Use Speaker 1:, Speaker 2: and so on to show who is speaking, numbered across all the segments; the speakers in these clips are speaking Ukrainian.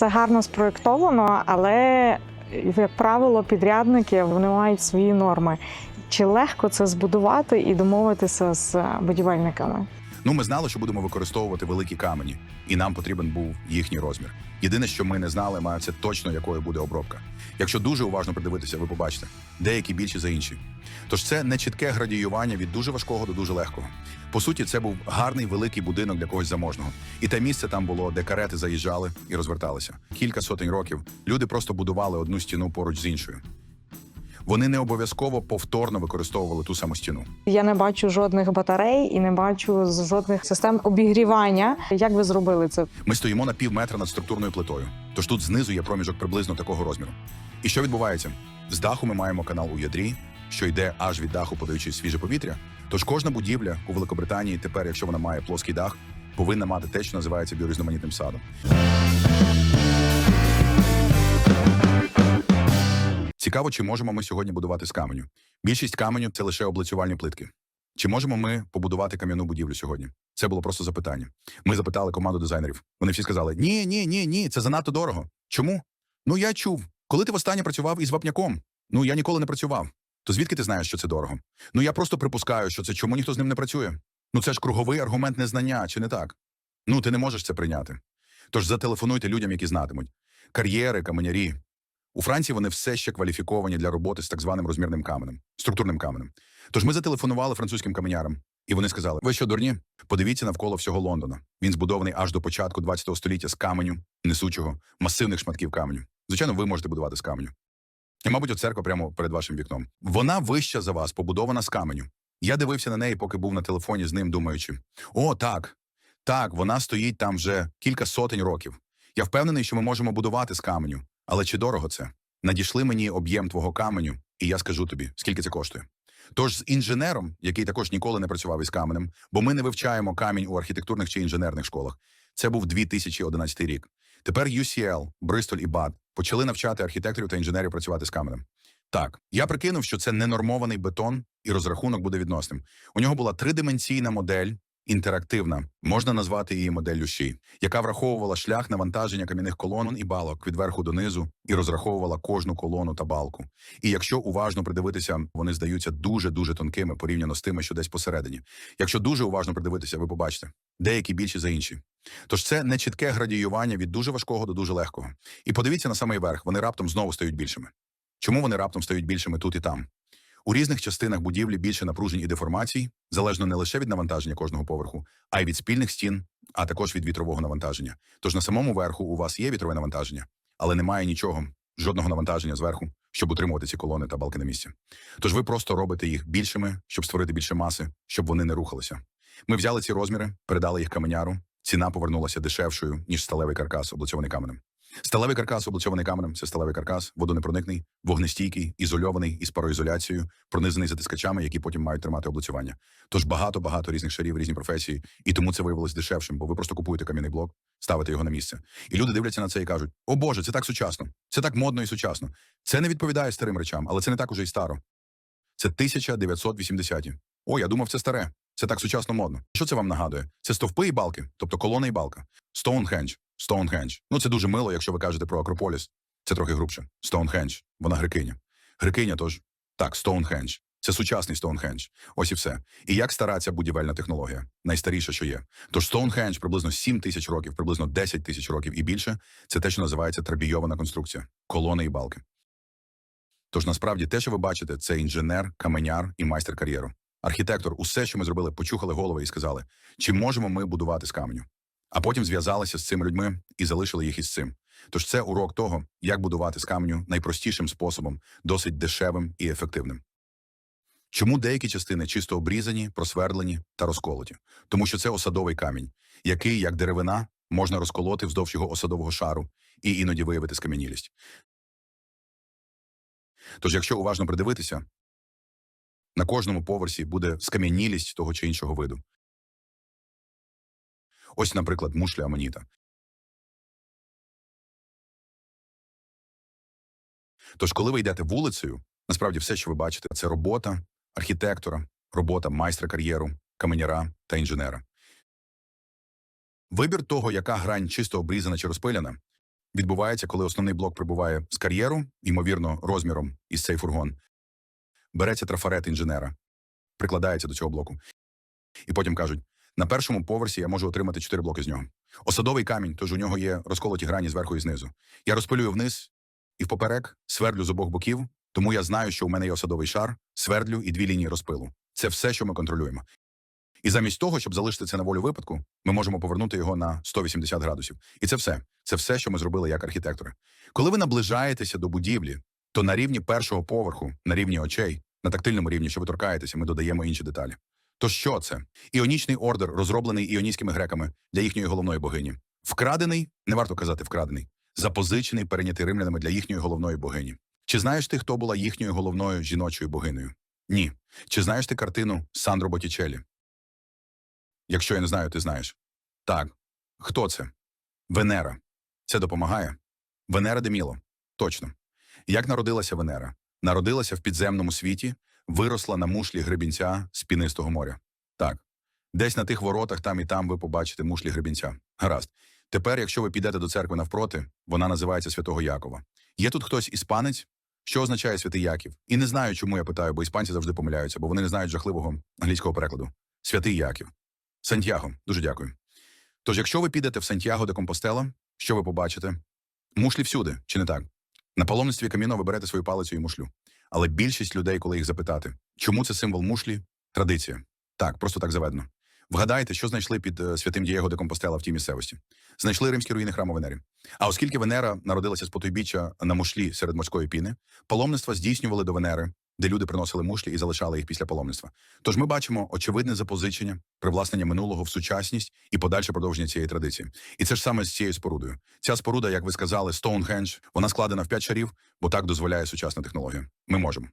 Speaker 1: це гарно спроєктовано, але як правило, підрядники вони мають свої норми. Чи легко це збудувати і домовитися з будівельниками?
Speaker 2: Ну, ми знали, що будемо використовувати великі камені, і нам потрібен був їхній розмір. Єдине, що ми не знали, має це точно якою буде обробка. Якщо дуже уважно придивитися, ви побачите, деякі більші за інші. Тож це не чітке градіювання від дуже важкого до дуже легкого. По суті, це був гарний великий будинок для когось заможного. І те місце там було, де карети заїжджали і розверталися. Кілька сотень років люди просто будували одну стіну поруч з іншою. Вони не обов'язково повторно використовували ту саму стіну.
Speaker 1: Я не бачу жодних батарей і не бачу жодних систем обігрівання. Як ви зробили це?
Speaker 2: Ми стоїмо на пів метра над структурною плитою. Тож тут знизу є проміжок приблизно такого розміру. І що відбувається? З даху ми маємо канал у ядрі, що йде аж від даху, подаючи свіже повітря. Тож кожна будівля у Великобританії тепер, якщо вона має плоский дах, повинна мати те, що називається біорізноманітним садом. Цікаво, чи можемо ми сьогодні будувати з каменю. Більшість каменю це лише облицювальні плитки. Чи можемо ми побудувати кам'яну будівлю сьогодні? Це було просто запитання. Ми запитали команду дизайнерів. Вони всі сказали: ні, ні, ні, ні, це занадто дорого. Чому? Ну я чув, коли ти востаннє працював із вапняком. Ну я ніколи не працював. То звідки ти знаєш, що це дорого? Ну я просто припускаю, що це чому ніхто з ним не працює. Ну це ж круговий аргумент незнання, чи не так? Ну ти не можеш це прийняти. Тож зателефонуйте людям, які знатимуть. Кар'єри, каменярі. У Франції вони все ще кваліфіковані для роботи з так званим розмірним каменем, структурним каменем. Тож ми зателефонували французьким каменярам, і вони сказали: Ви що, дурні? Подивіться навколо всього Лондона. Він збудований аж до початку 20 століття з каменю, несучого, масивних шматків каменю. Звичайно, ви можете будувати з каменю. І, мабуть, церква прямо перед вашим вікном. Вона вища за вас, побудована з каменю. Я дивився на неї, поки був на телефоні з ним, думаючи: о, так, так, вона стоїть там вже кілька сотень років. Я впевнений, що ми можемо будувати з каменю. Але чи дорого це? Надійшли мені об'єм твого каменю, і я скажу тобі, скільки це коштує. Тож з інженером, який також ніколи не працював із каменем, бо ми не вивчаємо камінь у архітектурних чи інженерних школах. Це був 2011 рік. Тепер UCL, Бристоль і БАД почали навчати архітекторів та інженерів працювати з каменем. Так, я прикинув, що це ненормований бетон, і розрахунок буде відносним. У нього була тридименційна модель, інтерактивна, можна назвати її моделлю щі, яка враховувала шлях навантаження кам'яних колон і балок від верху до низу і розраховувала кожну колону та балку. І якщо уважно придивитися, вони здаються дуже дуже тонкими порівняно з тими, що десь посередині. Якщо дуже уважно придивитися, ви побачите деякі більші за інші. Тож це не чітке градіювання від дуже важкого до дуже легкого. І подивіться на самий верх, вони раптом знову стають більшими. Чому вони раптом стають більшими тут і там? У різних частинах будівлі більше напружень і деформацій, залежно не лише від навантаження кожного поверху, а й від спільних стін, а також від вітрового навантаження. Тож на самому верху у вас є вітрове навантаження, але немає нічого, жодного навантаження зверху, щоб утримувати ці колони та балки на місці. Тож ви просто робите їх більшими, щоб створити більше маси, щоб вони не рухалися. Ми взяли ці розміри, передали їх каменяру. Ціна повернулася дешевшою, ніж сталевий каркас, облицьований каменем. Сталевий каркас, облицьований каменем, це сталевий каркас, водонепроникний, вогнестійкий, ізольований із пароізоляцією, пронизаний затискачами, які потім мають тримати облицювання. Тож багато багато різних шарів, різні професії, і тому це виявилось дешевшим, бо ви просто купуєте кам'яний блок, ставите його на місце. І люди дивляться на це і кажуть: О Боже, це так сучасно, це так модно і сучасно. Це не відповідає старим речам, але це не так уже й старо. Це 1980-ті. О, я думав, це старе. Це так сучасно модно. Що це вам нагадує? Це стовпи і балки, тобто колона і балка. Стоунхендж. Стоунхендж. Ну це дуже мило, якщо ви кажете про Акрополіс. Це трохи грубше. Стоунхендж. Вона грекиня. Грекиня тож. Так, Стоунхендж. Це сучасний Стоунхендж. Ось і все. І як стара ця будівельна технологія? Найстаріша, що є. Тож Стоунхендж приблизно 7 тисяч років, приблизно 10 тисяч років і більше. Це те, що називається трабійована конструкція, колони і балки. Тож насправді те, що ви бачите, це інженер, каменяр і майстер кар'єру. Архітектор, усе, що ми зробили, почухали голови і сказали, чи можемо ми будувати з каменю. А потім зв'язалися з цими людьми і залишили їх із цим. Тож це урок того, як будувати з каменю найпростішим способом, досить дешевим і ефективним. Чому деякі частини чисто обрізані, просвердлені та розколоті? Тому що це осадовий камінь, який, як деревина, можна розколоти вздовж його осадового шару і іноді виявити скам'янілість. Тож, якщо уважно придивитися, на кожному поверсі буде скам'янілість того чи іншого виду. Ось, наприклад, мушля аманіта. Тож, коли ви йдете вулицею, насправді все, що ви бачите, це робота архітектора, робота майстра кар'єру, каменяра та інженера. Вибір того, яка грань чисто обрізана чи розпиляна, відбувається, коли основний блок прибуває з кар'єру, ймовірно, розміром із цей фургон. Береться трафарет інженера, прикладається до цього блоку. І потім кажуть: на першому поверсі я можу отримати чотири блоки з нього. Осадовий камінь, тож у нього є розколоті грані зверху і знизу. Я розпилюю вниз і впоперек, свердлю з обох боків, тому я знаю, що у мене є осадовий шар, свердлю і дві лінії розпилу. Це все, що ми контролюємо. І замість того, щоб залишити це на волю випадку, ми можемо повернути його на 180 градусів. І це все. Це все, що ми зробили як архітектори. Коли ви наближаєтеся до будівлі, то на рівні першого поверху, на рівні очей, на тактильному рівні, що ви торкаєтеся, ми додаємо інші деталі. То що це? Іонічний ордер, розроблений іонійськими греками для їхньої головної богині. Вкрадений, не варто казати вкрадений, запозичений, перейнятий римлянами для їхньої головної богині. Чи знаєш ти, хто була їхньою головною жіночою богинею? Ні. Чи знаєш ти картину Сандро Боттічеллі? Якщо я не знаю, ти знаєш. Так. Хто це? Венера. Це допомагає? Венера де Міло. Точно. Як народилася Венера? Народилася в підземному світі, виросла на мушлі гребінця з пінистого моря. Так. Десь на тих воротах там і там ви побачите мушлі гребінця. Гаразд. Тепер, якщо ви підете до церкви навпроти, вона називається Святого Якова. Є тут хтось іспанець? Що означає святий Яків? І не знаю, чому я питаю, бо іспанці завжди помиляються, бо вони не знають жахливого англійського перекладу. Святий Яків. Сантьяго. Дуже дякую. Тож, якщо ви підете в Сантьяго де Компостела, що ви побачите? Мушлі всюди, чи не так? На паломництві каміно ви берете свою палицю і мушлю. Але більшість людей, коли їх запитати, чому це символ мушлі? Традиція. Так, просто так заведено. Вгадайте, що знайшли під е, святим Дієго де Компостела в тій місцевості. Знайшли римські руїни храму Венері. А оскільки Венера народилася з потойбіччя на мушлі серед морської піни, паломництва здійснювали до Венери, де люди приносили мушлі і залишали їх після паломництва. Тож ми бачимо очевидне запозичення, привласнення минулого в сучасність і подальше продовження цієї традиції. І це ж саме з цією спорудою. Ця споруда, як ви сказали, Stonehenge, вона складена в п'ять шарів, бо так дозволяє сучасна технологія. Ми можемо.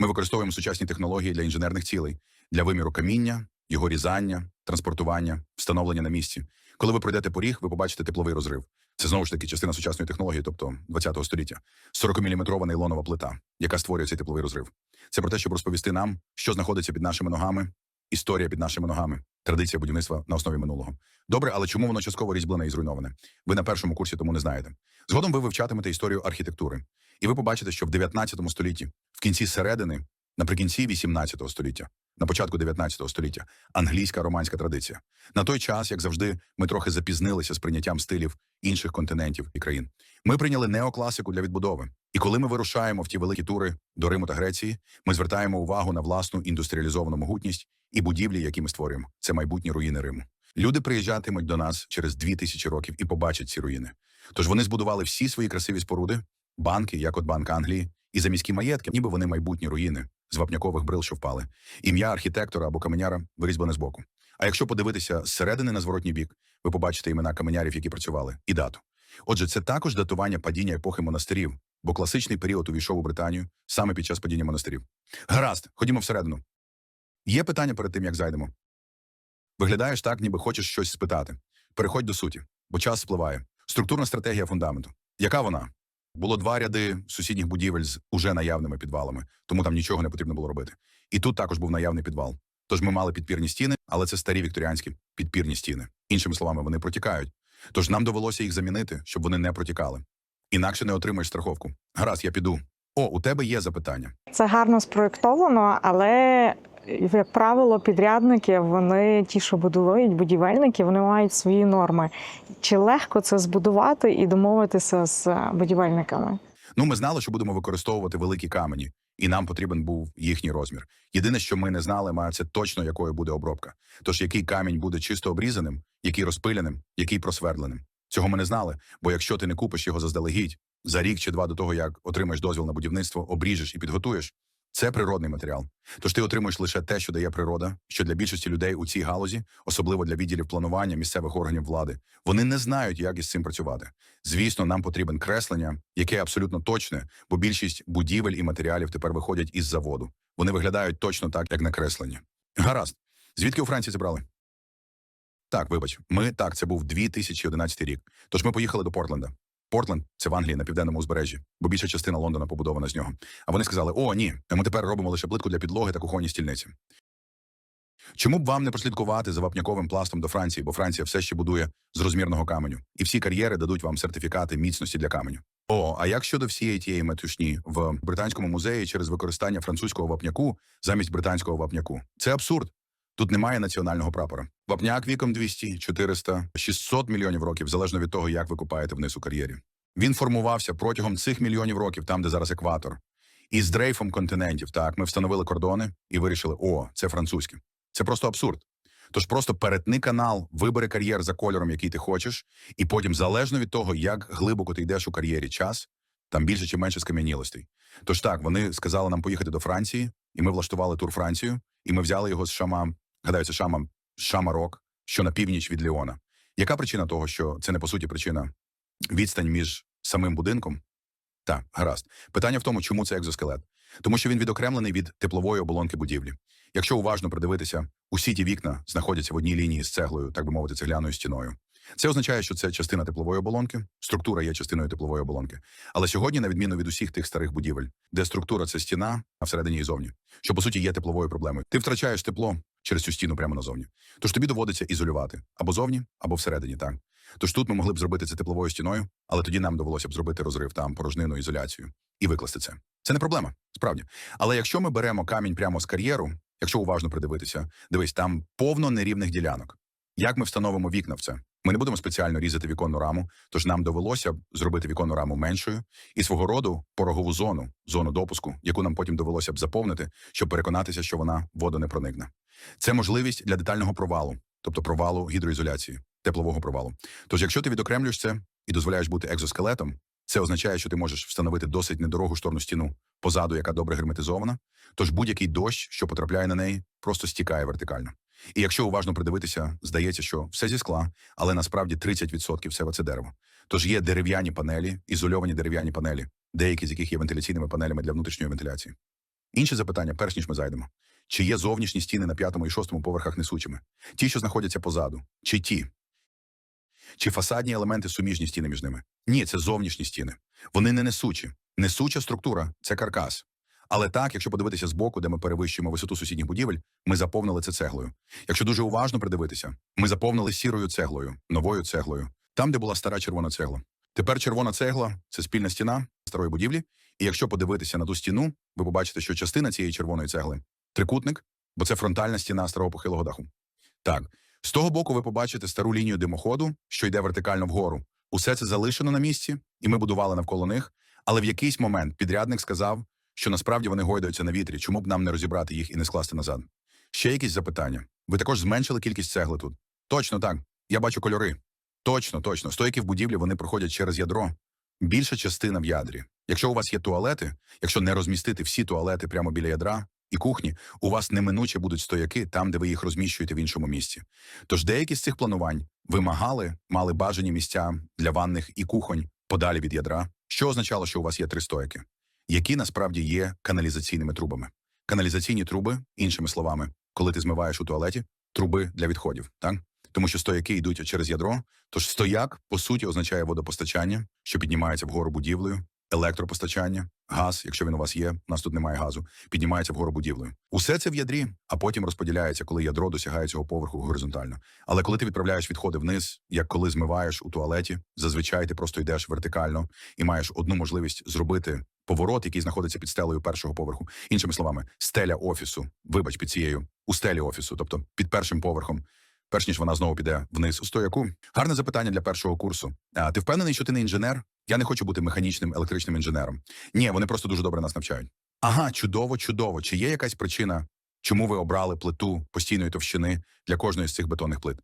Speaker 2: Ми використовуємо сучасні технології для інженерних цілей, для виміру каміння, його різання, транспортування, встановлення на місці. Коли ви пройдете поріг, ви побачите тепловий розрив. Це знову ж таки частина сучасної технології, тобто 20-го століття. 40-мм нейлонова плита, яка створює цей тепловий розрив. Це про те, щоб розповісти нам, що знаходиться під нашими ногами, історія під нашими ногами, традиція будівництва на основі минулого. Добре, але чому воно частково різьблене і зруйноване? Ви на першому курсі тому не знаєте. Згодом ви вивчатимете історію архітектури, і ви побачите, що в 19 столітті, в кінці середини, наприкінці 18 століття, на початку 19 століття, англійська романська традиція. На той час, як завжди, ми трохи запізнилися з прийняттям стилів інших континентів і країн. Ми прийняли неокласику для відбудови. І коли ми вирушаємо в ті великі тури до Риму та Греції, ми звертаємо увагу на власну індустріалізовану могутність і будівлі, які ми створюємо. Це майбутні руїни Риму. Люди приїжджатимуть до нас через дві тисячі років і побачать ці руїни. Тож вони збудували всі свої красиві споруди, банки, як от Банк Англії, і за міські маєтки, ніби вони майбутні руїни з вапнякових брил, що впали. Ім'я архітектора або каменяра вирізблене збоку. А якщо подивитися зсередини на зворотній бік, ви побачите імена каменярів, які працювали, і дату. Отже, це також датування падіння епохи монастирів, бо класичний період увійшов у Британію саме під час падіння монастирів. Гаразд, ходімо всередину. Є питання перед тим, як зайдемо. Виглядаєш так, ніби хочеш щось спитати. Переходь до суті, бо час спливає. Структурна стратегія фундаменту. Яка вона? Було два ряди сусідніх будівель з уже наявними підвалами, тому там нічого не потрібно було робити. І тут також був наявний підвал. Тож ми мали підпірні стіни, але це старі вікторіанські підпірні стіни. Іншими словами, вони протікають. Тож нам довелося їх замінити, щоб вони не протікали. Інакше не отримаєш страховку. Гаразд, я піду. О, у тебе є запитання.
Speaker 1: Це гарно спроєктовано, але як правило, підрядники, вони ті, що будують, будівельники, вони мають свої норми. Чи легко це збудувати і домовитися з е, будівельниками?
Speaker 2: Ну, ми знали, що будемо використовувати великі камені, і нам потрібен був їхній розмір. Єдине, що ми не знали, це точно якою буде обробка. Тож який камінь буде чисто обрізаним, який розпиленим, який просвердленим. Цього ми не знали, бо якщо ти не купиш його заздалегідь за рік чи два до того, як отримаєш дозвіл на будівництво, обріжеш і підготуєш. Це природний матеріал. Тож ти отримуєш лише те, що дає природа, що для більшості людей у цій галузі, особливо для відділів планування місцевих органів влади, вони не знають, як із цим працювати. Звісно, нам потрібен креслення, яке абсолютно точне, бо більшість будівель і матеріалів тепер виходять із заводу. Вони виглядають точно так, як накреслені. Гаразд. Звідки у Франції забрали? Так, вибач, ми так, це був 2011 рік. Тож ми поїхали до Портленда. Портленд це в Англії на південному узбережжі, бо більша частина Лондона побудована з нього. А вони сказали: О, ні, ми тепер робимо лише плитку для підлоги та кухонні стільниці. Чому б вам не прослідкувати за вапняковим пластом до Франції, бо Франція все ще будує з розмірного каменю, і всі кар'єри дадуть вам сертифікати міцності для каменю. О, а як щодо всієї тієї метушні в британському музеї через використання французького вапняку замість британського вапняку? Це абсурд. Тут немає національного прапора. Вапняк віком 200, 400, 600 мільйонів років, залежно від того, як ви купаєте вниз у кар'єрі. Він формувався протягом цих мільйонів років, там, де зараз екватор. І з дрейфом континентів, так, ми встановили кордони і вирішили: о, це французьке. Це просто абсурд. Тож просто перетни канал, вибери кар'єр за кольором, який ти хочеш, і потім, залежно від того, як глибоко ти йдеш у кар'єрі час, там більше чи менше скам'янілостей. Тож так, вони сказали нам поїхати до Франції, і ми влаштували тур Францію, і ми взяли його з Шама, гадаю, це Шама, Шамарок, що на північ від Ліона. Яка причина того, що це не по суті причина відстань між самим будинком? Так, гаразд. Питання в тому, чому це екзоскелет. Тому що він відокремлений від теплової оболонки будівлі. Якщо уважно придивитися, усі ті вікна знаходяться в одній лінії з цеглою, так би мовити, цегляною стіною. Це означає, що це частина теплової оболонки, структура є частиною теплової оболонки. Але сьогодні, на відміну від усіх тих старих будівель, де структура це стіна, а всередині і зовні, що по суті є тепловою проблемою. Ти втрачаєш тепло через цю стіну прямо назовні. Тож тобі доводиться ізолювати або зовні, або всередині. Так тож тут ми могли б зробити це тепловою стіною, але тоді нам довелося б зробити розрив там, порожнину, ізоляцію і викласти це. Це не проблема, справді. Але якщо ми беремо камінь прямо з кар'єру, якщо уважно придивитися, дивись, там повно нерівних ділянок. Як ми встановимо вікна в це? Ми не будемо спеціально різати віконну раму, тож нам довелося б зробити віконну раму меншою і свого роду порогову зону, зону допуску, яку нам потім довелося б заповнити, щоб переконатися, що вона водонепроникна. Це можливість для детального провалу, тобто провалу гідроізоляції, теплового провалу. Тож, якщо ти відокремлюєш це і дозволяєш бути екзоскелетом, це означає, що ти можеш встановити досить недорогу шторну стіну позаду, яка добре герметизована. Тож будь-який дощ, що потрапляє на неї, просто стікає вертикально. І якщо уважно придивитися, здається, що все зі скла, але насправді 30% все це дерево. Тож є дерев'яні панелі, ізольовані дерев'яні панелі, деякі з яких є вентиляційними панелями для внутрішньої вентиляції. Інше запитання, перш ніж ми зайдемо. Чи є зовнішні стіни на п'ятому і шостому поверхах несучими? Ті, що знаходяться позаду, чи ті? Чи фасадні елементи суміжні стіни між ними? Ні, це зовнішні стіни. Вони не несучі. Несуча структура це каркас. Але так, якщо подивитися збоку, де ми перевищуємо висоту сусідніх будівель, ми заповнили це цеглою. Якщо дуже уважно придивитися, ми заповнили сірою цеглою, новою цеглою, там, де була стара червона цегла. Тепер червона цегла це спільна стіна старої будівлі. І якщо подивитися на ту стіну, ви побачите, що частина цієї червоної цегли трикутник, бо це фронтальна стіна старого похилого даху. Так, з того боку ви побачите стару лінію димоходу, що йде вертикально вгору. Усе це залишено на місці, і ми будували навколо них. Але в якийсь момент підрядник сказав, що насправді вони гойдаються на вітрі, чому б нам не розібрати їх і не скласти назад. Ще якісь запитання. Ви також зменшили кількість цегли тут. Точно так. Я бачу кольори. Точно, точно. Стойки в будівлі вони проходять через ядро. Більша частина в ядрі. Якщо у вас є туалети, якщо не розмістити всі туалети прямо біля ядра і кухні, у вас неминуче будуть стояки там, де ви їх розміщуєте в іншому місці. Тож деякі з цих планувань вимагали, мали бажані місця для ванних і кухонь подалі від ядра, що означало, що у вас є три стояки, які насправді є каналізаційними трубами. Каналізаційні труби, іншими словами, коли ти змиваєш у туалеті, труби для відходів, так? Тому що стояки йдуть через ядро. Тож стояк, по суті, означає водопостачання, що піднімається вгору будівлею, електропостачання, газ, якщо він у вас є, у нас тут немає газу, піднімається вгору будівлею. Усе це в ядрі, а потім розподіляється, коли ядро досягає цього поверху горизонтально. Але коли ти відправляєш відходи вниз, як коли змиваєш у туалеті, зазвичай ти просто йдеш вертикально і маєш одну можливість зробити поворот, який знаходиться під стелею першого поверху. Іншими словами, стеля офісу, вибач під цією у стелі офісу, тобто під першим поверхом. Перш ніж вона знову піде вниз у стояку. Гарне запитання для першого курсу. А ти впевнений, що ти не інженер? Я не хочу бути механічним електричним інженером. Ні, вони просто дуже добре нас навчають. Ага, чудово, чудово. Чи є якась причина, чому ви обрали плиту постійної товщини для кожної з цих бетонних плит?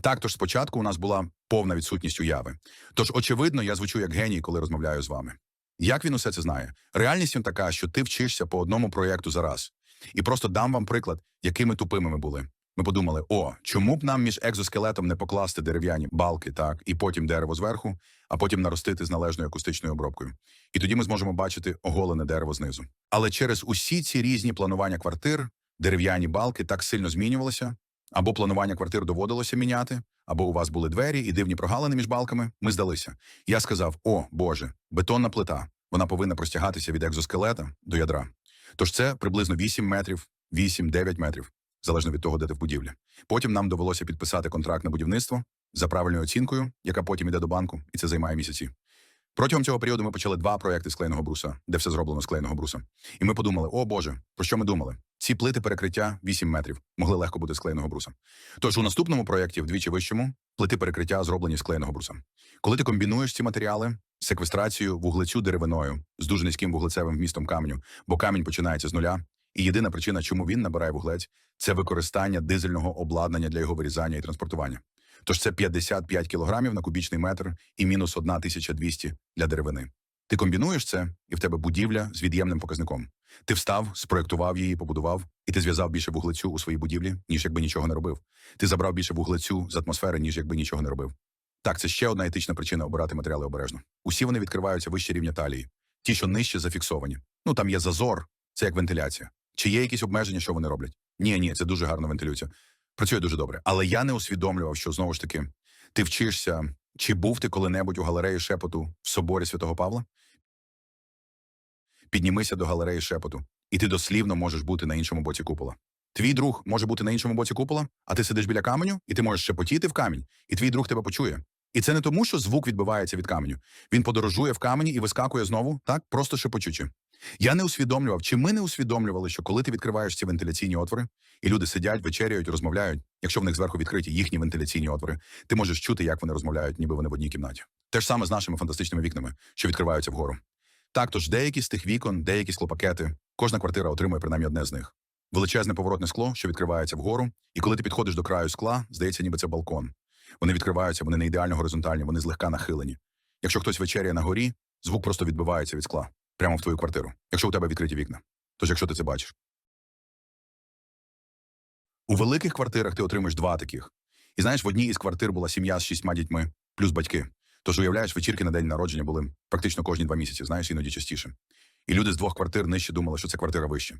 Speaker 2: Так, тож спочатку у нас була повна відсутність уяви. Тож, очевидно, я звучу як геній, коли розмовляю з вами. Як він усе це знає? Реальність він така, що ти вчишся по одному проєкту за раз. І просто дам вам приклад, якими тупими ми були. Ми подумали: о, чому б нам між екзоскелетом не покласти дерев'яні балки, так, і потім дерево зверху, а потім наростити з належною акустичною обробкою. І тоді ми зможемо бачити оголене дерево знизу. Але через усі ці різні планування квартир, дерев'яні балки так сильно змінювалися, або планування квартир доводилося міняти, або у вас були двері і дивні прогалини між балками. Ми здалися. Я сказав: о, Боже, бетонна плита. Вона повинна простягатися від екзоскелета до ядра. Тож це приблизно 8 метрів, 8-9 метрів. залежно від того, де ти в будівлі. Потім нам довелося підписати контракт на будівництво за правильною оцінкою, яка потім йде до банку, і це займає місяці. Протягом цього періоду ми почали два проекти з клеєного бруса, де все зроблено з бруса. І ми подумали: о Боже, про що ми думали? Ці плити перекриття 8 метрів могли легко бути з бруса. Тож у наступному проєкті, вдвічі вищому, плити перекриття зроблені з клеєного бруса. Коли ти комбінуєш ці матеріали, секвестрацію вуглецю деревиною з дуже низьким вуглецевим вмістом каменю, бо камінь починається з нуля. І єдина причина, чому він набирає вуглець, це використання дизельного обладнання для його вирізання і транспортування. Тож це 55 кілограмів на кубічний метр і мінус 1200 для деревини. Ти комбінуєш це, і в тебе будівля з від'ємним показником. Ти встав, спроектував її, побудував, і ти зв'язав більше вуглецю у своїй будівлі, ніж якби нічого не робив. Ти забрав більше вуглецю з атмосфери, ніж якби нічого не робив. Так, це ще одна етична причина обирати матеріали обережно. Усі вони відкриваються вище рівня талії. Ті, що нижче зафіксовані. Ну там є зазор, це як вентиляція. Чи є якісь обмеження, що вони роблять? Ні, ні, це дуже гарно вентилюється. Працює дуже добре. Але я не усвідомлював, що знову ж таки ти вчишся, чи був ти коли-небудь у галереї шепоту в соборі святого Павла? Піднімися до галереї шепоту, і ти дослівно можеш бути на іншому боці купола. Твій друг може бути на іншому боці купола, а ти сидиш біля каменю, і ти можеш шепотіти в камінь, і твій друг тебе почує. І це не тому, що звук відбивається від каменю. Він подорожує в камені і вискакує знову, так просто шепочучи. Я не усвідомлював, чи ми не усвідомлювали, що коли ти відкриваєш ці вентиляційні отвори, і люди сидять, вечеряють, розмовляють. Якщо в них зверху відкриті їхні вентиляційні отвори, ти можеш чути, як вони розмовляють, ніби вони в одній кімнаті. Те ж саме з нашими фантастичними вікнами, що відкриваються вгору. Так, тож деякі з тих вікон, деякі склопакети, кожна квартира отримує принаймні одне з них. Величезне поворотне скло, що відкривається вгору, і коли ти підходиш до краю скла, здається, ніби це балкон. Вони відкриваються, вони не ідеально горизонтальні, вони злегка нахилені. Якщо хтось вечеряє на горі, звук просто відбивається від скла прямо в твою квартиру, якщо у тебе відкриті вікна. Тож, якщо ти це бачиш. У великих квартирах ти отримаєш два таких. І знаєш, в одній із квартир була сім'я з шістьма дітьми, плюс батьки. Тож, уявляєш, вечірки на день народження були практично кожні два місяці, знаєш, іноді частіше. І люди з двох квартир нижче думали, що це квартира вище.